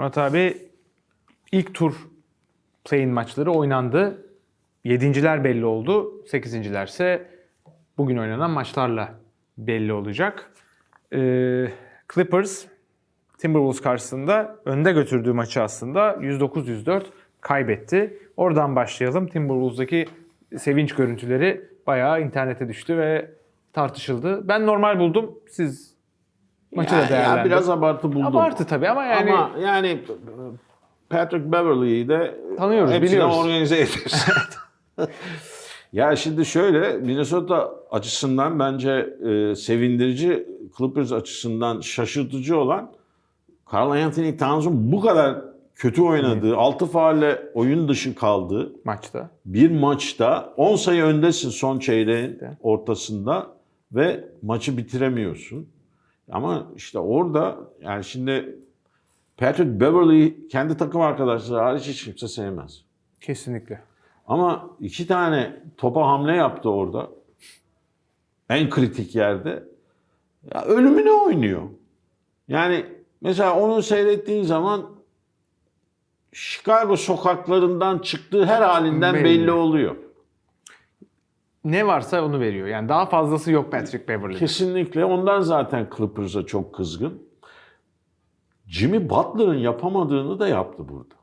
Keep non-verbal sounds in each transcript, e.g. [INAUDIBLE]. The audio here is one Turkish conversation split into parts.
Murat abi ilk tur play-in maçları oynandı. Yedinciler belli oldu. Sekizinciler ise bugün oynanan maçlarla belli olacak. Ee, Clippers Timberwolves karşısında önde götürdüğü maçı aslında 109-104 kaybetti. Oradan başlayalım. Timberwolves'daki sevinç görüntüleri bayağı internete düştü ve tartışıldı. Ben normal buldum. Siz maçı da Ya- ya değerlendirin. biraz abartı buldum. Abartı tabii ama yani Ama yani Patrick Beverly'yi de Tanıyoruz, hepsine biliyoruz. organize edersin. [LAUGHS] ya şimdi şöyle Minnesota açısından bence e, sevindirici, Clippers açısından şaşırtıcı olan Carl Anthony Towns'un bu kadar kötü oynadığı, 6 faulle oyun dışı kaldığı maçta. bir maçta 10 sayı öndesin son çeyreğin Evet. ortasında ve maçı bitiremiyorsun. Ama işte orada yani şimdi Patrick Beverly kendi takım arkadaşları hariç hiç kimse sevmez. Kesinlikle. Ama iki tane topa hamle yaptı orada. En kritik yerde. Ya ölümüne oynuyor. Yani mesela onu seyrettiğin zaman Chicago sokaklarından çıktığı her halinden Belli. belli oluyor. Ne varsa onu veriyor. Yani daha fazlası yok Patrick Beverly. Kesinlikle. Ondan zaten Clippers'a çok kızgın. Jimmy Butler'ın yapamadığını da yaptı burada.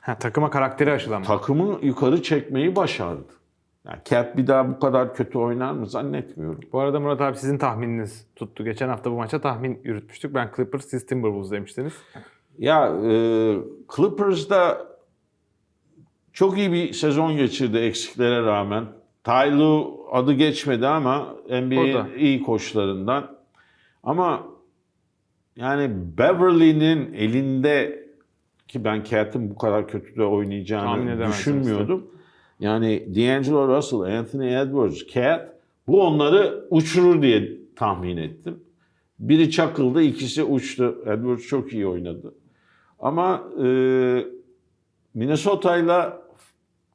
Ha, takıma karakteri aşılanma. Takımı yukarı çekmeyi başardı. Yani Cat bir daha bu kadar kötü oynar mı zannetmiyorum. Bu arada Murat abi sizin tahmininiz tuttu. Geçen hafta bu maça tahmin yürütmüştük. Ben Clippers, siz Timberwolves demiştiniz. Ya e, Clippers'da çok iyi bir sezon geçirdi eksiklere rağmen. Ty Lue adı geçmedi ama. NBA'in iyi koçlarından. Ama yani Beverly'nin elinde ki ben Cat'ın bu kadar kötü de oynayacağını düşünmüyordum. Yani D'Angelo Russell, Anthony Edwards, Cat bu onları uçurur diye tahmin ettim. Biri çakıldı, ikisi uçtu. Edwards çok iyi oynadı. Ama e, Minnesota'yla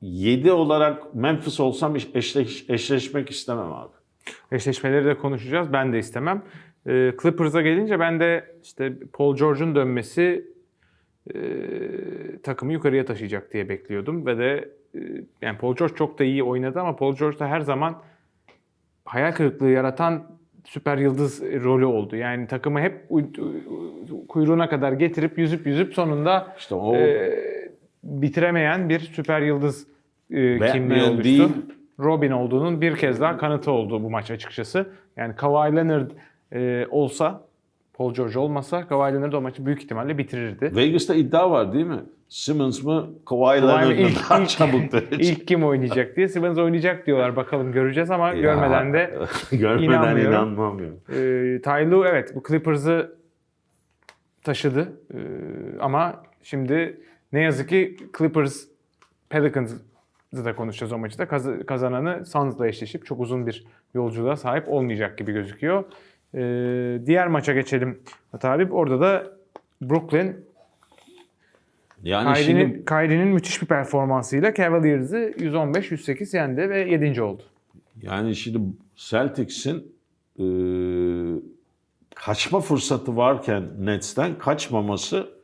7 olarak Memphis olsam eşleş, eşleşmek istemem abi. Eşleşmeleri de konuşacağız. Ben de istemem. Ee, Clippers'a gelince ben de işte Paul George'un dönmesi e, takımı yukarıya taşıyacak diye bekliyordum ve de e, yani Paul George çok da iyi oynadı ama Paul George da her zaman hayal kırıklığı yaratan süper yıldız rolü oldu. Yani takımı hep uy- uy- kuyruğuna kadar getirip yüzüp yüzüp sonunda İşte o e, bitiremeyen bir süper yıldız e, kimliği oluştu. değil. Robin olduğunun bir kez daha kanıtı oldu bu maç açıkçası. Yani Kawhi Leonard e, olsa, Paul George olmasa Kawhi Leonard o maçı büyük ihtimalle bitirirdi. Vegas'ta iddia var değil mi? Simmons mı Kawhi Leonard mı ilk- daha ilk- çabuk? [LAUGHS] İlk kim oynayacak diye Simmons oynayacak diyorlar. Bakalım göreceğiz ama Ya, görmeden de [LAUGHS] görmeden inanmıyorum. inanmam ya. e, Ty Lue evet bu Clippers'ı taşıdı. E, ama şimdi ne yazık ki Clippers Pelicans'ı da konuşacağız o maçta. Kaz- kazananı Suns'la eşleşip çok uzun bir yolculuğa sahip olmayacak gibi gözüküyor. E, diğer maça geçelim Talip. Orada da Brooklyn Yani Kyrie'nin şimdi Kyrie'nin müthiş bir performansıyla Cavaliers'ı 115-108 yendi ve 7. oldu. yani şimdi Celtics'in e, kaçma fırsatı varken Nets'ten kaçmaması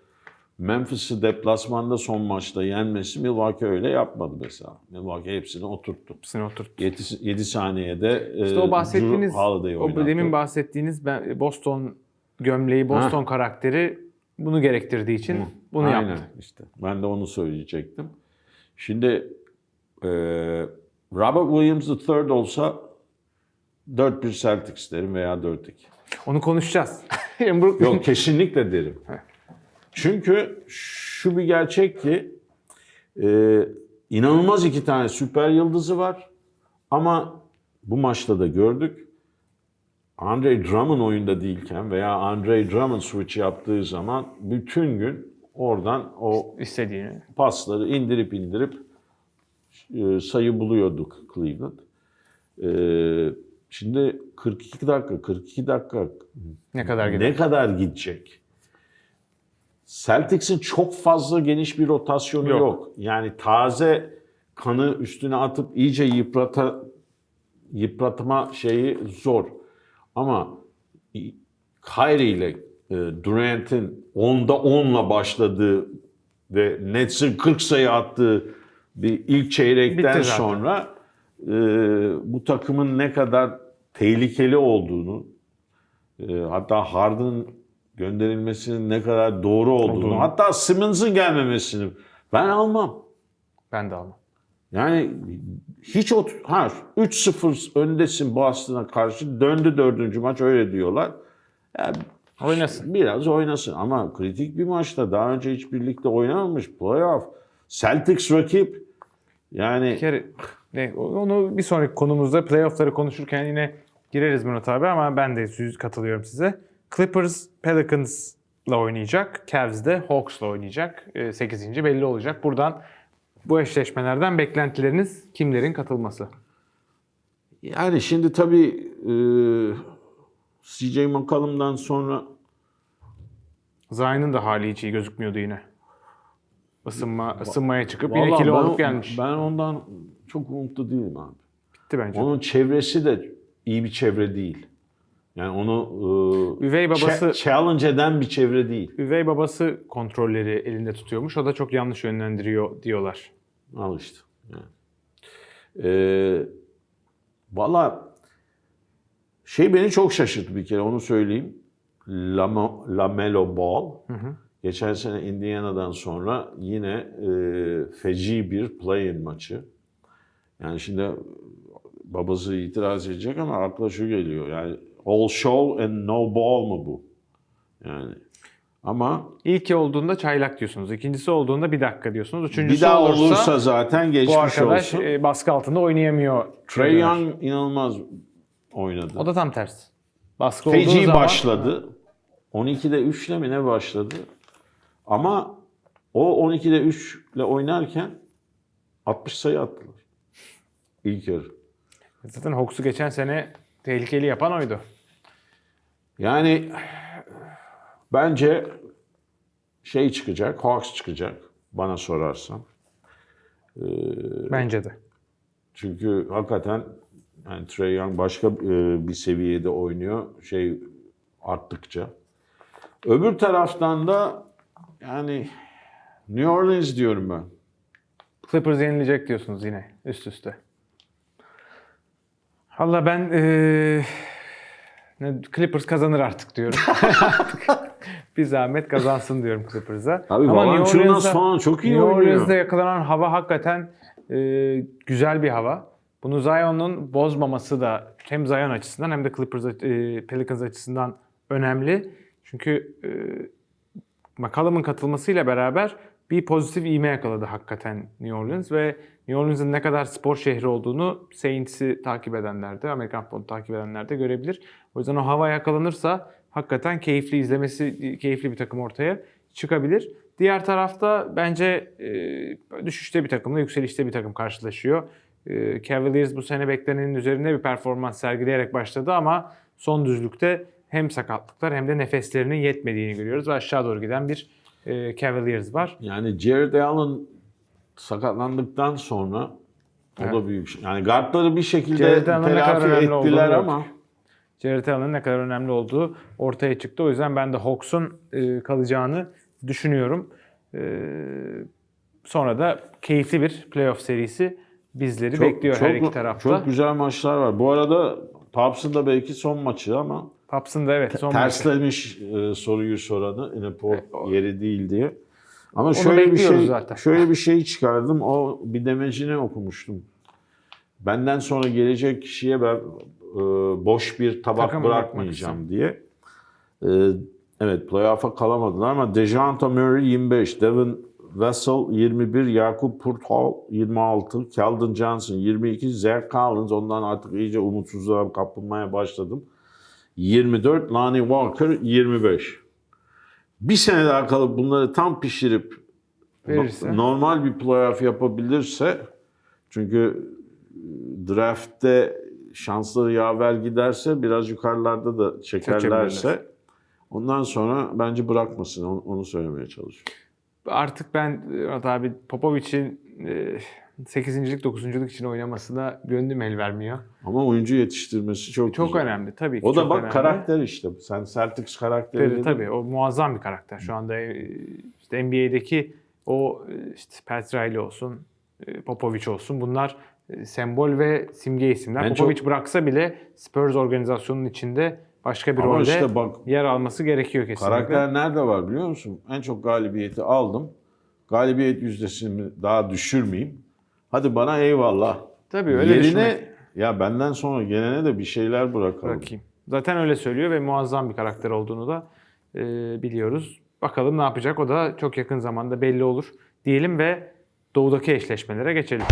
Memphis'i deplasmanda son maçta yenmesi Milwaukee öyle yapmadı mesela. Milwaukee hepsini oturttu. Hepsini oturttu. 7, 7 saniyede e, İşte o bahsettiğiniz, Drew o demin bahsettiğiniz ben- Boston gömleği, Boston karakteri bunu gerektirdiği için bunu Aynen yaptı. işte. Ben de onu söyleyecektim. Şimdi e, Robert Williams III olsa 4-1 Celtics derim veya 4-2. Onu konuşacağız. [LAUGHS] Yok kesinlikle derim. Çünkü şu bir gerçek ki e, inanılmaz iki tane süper yıldızı var. Ama bu maçta da gördük. Andre Drummond oyunda değilken veya Andre Drummond switch yaptığı zaman bütün gün oradan o istediğini. pasları indirip indirip e, sayı buluyorduk Cleveland. E, şimdi 42 dakika, 42 dakika Ne kadar gider? ne kadar gidecek? Celtics'in çok fazla geniş bir rotasyonu Yok. yok. Yani taze kanı üstüne atıp iyice yıprata yıpratma şeyi zor. Ama Kyrie ile Durant'in 10'da 10'la başladığı ve Nets'in 40 sayı attığı bir ilk çeyrekten sonra e, bu takımın ne kadar tehlikeli olduğunu e, hatta Harden gönderilmesinin ne kadar doğru olduğunu, Olduğunu. hatta Simmons'ın gelmemesini ben almam. Ben de almam. Yani hiç o ha 3-0 öndesin Boston'a karşı döndü dördüncü maç öyle diyorlar. Yani Oynasın. Biraz oynasın ama kritik bir maçta daha önce hiç birlikte oynamamış playoff. Celtics rakip yani Bir kere ne, onu bir sonraki konumuzda playoff'ları konuşurken yine gireriz Murat abi ama ben de yüz katılıyorum size. Clippers Pelicans'la oynayacak. Cavs de Hawks'la oynayacak. 8. belli olacak. Buradan bu eşleşmelerden beklentileriniz kimlerin katılması? yani şimdi tabii e, CJ McCollum'dan sonra Zion'ın da hali hiç iyi gözükmüyordu yine. Isınma, ısınmaya çıkıp yine Vallahi kilo ben, alıp gelmiş. ben ondan çok umutlu değilim abi. Bitti bence. Onun çevresi de iyi bir çevre değil. Yani onu e, Üvey babası cha- challenge eden bir çevre değil. üvey babası kontrolleri elinde tutuyormuş. O da çok yanlış yönlendiriyor diyorlar. Al işte. Yani. Ee, Valla şey beni çok şaşırttı bir kere onu söyleyeyim. Lamo, Lamelo Ball geçen sene Indiana'dan sonra yine e, feci bir play-in maçı. Yani şimdi babası itiraz edecek ama akla şu geliyor. Yani all show and no ball mu bu? Yani ama İlki olduğunda çaylak diyorsunuz. İkincisi olduğunda bir dakika diyorsunuz. bir Üçüncüsü daha olursa, olursa zaten geçmiş bu arkadaş olsun. e, baskı altında oynayamıyor. Trey. Young inanılmaz oynadı. O da tam tersi. Baskı olduğu Feci zaman başladı. 12'de 3 ile mi ne başladı? Ama o 12'de 3 ile oynarken 60 sayı attılar. İlk yarı. zaten Hawks'u geçen sene tehlikeli yapan oydu. Yani bence şey çıkacak, Hawks çıkacak bana sorarsan. Bence de. Çünkü hakikaten yani Trey Young başka e, bir seviyede oynuyor şey arttıkça. Öbür taraftan da yani New Orleans diyorum ben. Clippers yenilecek diyorsunuz yine üst üste. Valla ben ne, Clippers kazanır artık diyorum. [LAUGHS] bir zahmet kazansın diyorum Clippers'a. Abi Ama New Orleans'a- falan çok iyi New. Orleans'da yakalanan hava hakikaten eee, güzel bir hava. Bunu Zion'un bozmaması da hem Zion açısından hem de Clippers eee, Pelicans açısından önemli. Çünkü eee McCollum'un katılmasıyla beraber bir pozitif ivme yakaladı hakikaten New Orleans ve New Orleans'ın ne kadar spor şehri olduğunu Saints'i takip edenler de, Amerikan futbolunu takip edenler de görebilir. O yüzden o hava yakalanırsa hakikaten keyifli izlemesi, keyifli bir takım ortaya çıkabilir. Diğer tarafta bence e, düşüşte bir takımla yükselişte bir takım karşılaşıyor. E, Cavaliers bu sene beklenenin üzerinde bir performans sergileyerek başladı ama son düzlükte hem sakatlıklar hem de nefeslerinin yetmediğini görüyoruz ve aşağı doğru giden bir e, Cavaliers var. Yani Jared Allen sakatlandıktan sonra o da büyük şey. Yani guardları bir şekilde telafi ettiler ama Jared Allen'ın ne kadar önemli olduğu ortaya çıktı. O yüzden ben de Hawks'un e, kalacağını düşünüyorum. E, sonra da keyifli bir playoff serisi bizleri bekliyor her iki tarafta. Çok güzel maçlar var. Bu arada da belki son maçı ama Paps'ın da evet son terslemiş e, soruyu soranı yine po o- yeri değil diye. Ama şöyle bir şey zaten. şöyle bir şey çıkardım. O bir demecini okumuştum. Benden sonra gelecek kişiye ben e, boş bir tabak Takım bırakmayacağım diye. E, evet playoff'a kalamadılar ama Dejounte Murray 25, Devin Vassell 21, Yakup Purtall 26, Keldon Johnson 22, Zach Collins ondan artık iyice umutsuzluğa kapılmaya başladım. 24, Lonnie Walker 25. Bir sene daha kalıp bunları tam pişirip Verirse. no- normal bir playoff yapabilirse çünkü draftte şansları yaver giderse biraz yukarılarda da çekerlerse ondan sonra bence bırakmasın onu, onu söylemeye çalışıyorum. Artık ben Murat abi Popovic'in e, 8. 9. için oynamasına gönlüm el vermiyor. Ama oyuncu yetiştirmesi çok Çok güzel. önemli tabii ki. O da çok bak önemli. karakter işte. Sen Celtics karakteri Tabii, dedin. tabii o muazzam bir karakter. Şu anda e, işte NBA'deki o e, işte Pat Riley olsun, e, Popovic olsun bunlar e, sembol ve simge isimler. Ben Popovic bıraksa bile Spurs organizasyonunun içinde başka bir Ama rolde işte bak yer alması gerekiyor kesinlikle. karakter nerede var biliyor musun? En çok galibiyeti aldım. Galibiyet yüzdesini daha düşürmeyeyim. Hadi bana eyvallah. Tabii öyle Yerine düşünmek ya benden sonra gelene de bir şeyler bırakalım. bırakayım. Zaten öyle söylüyor ve muazzam bir karakter olduğunu da e, biliyoruz. Bakalım ne yapacak o da çok yakın zamanda belli olur diyelim ve doğudaki eşleşmelere geçelim.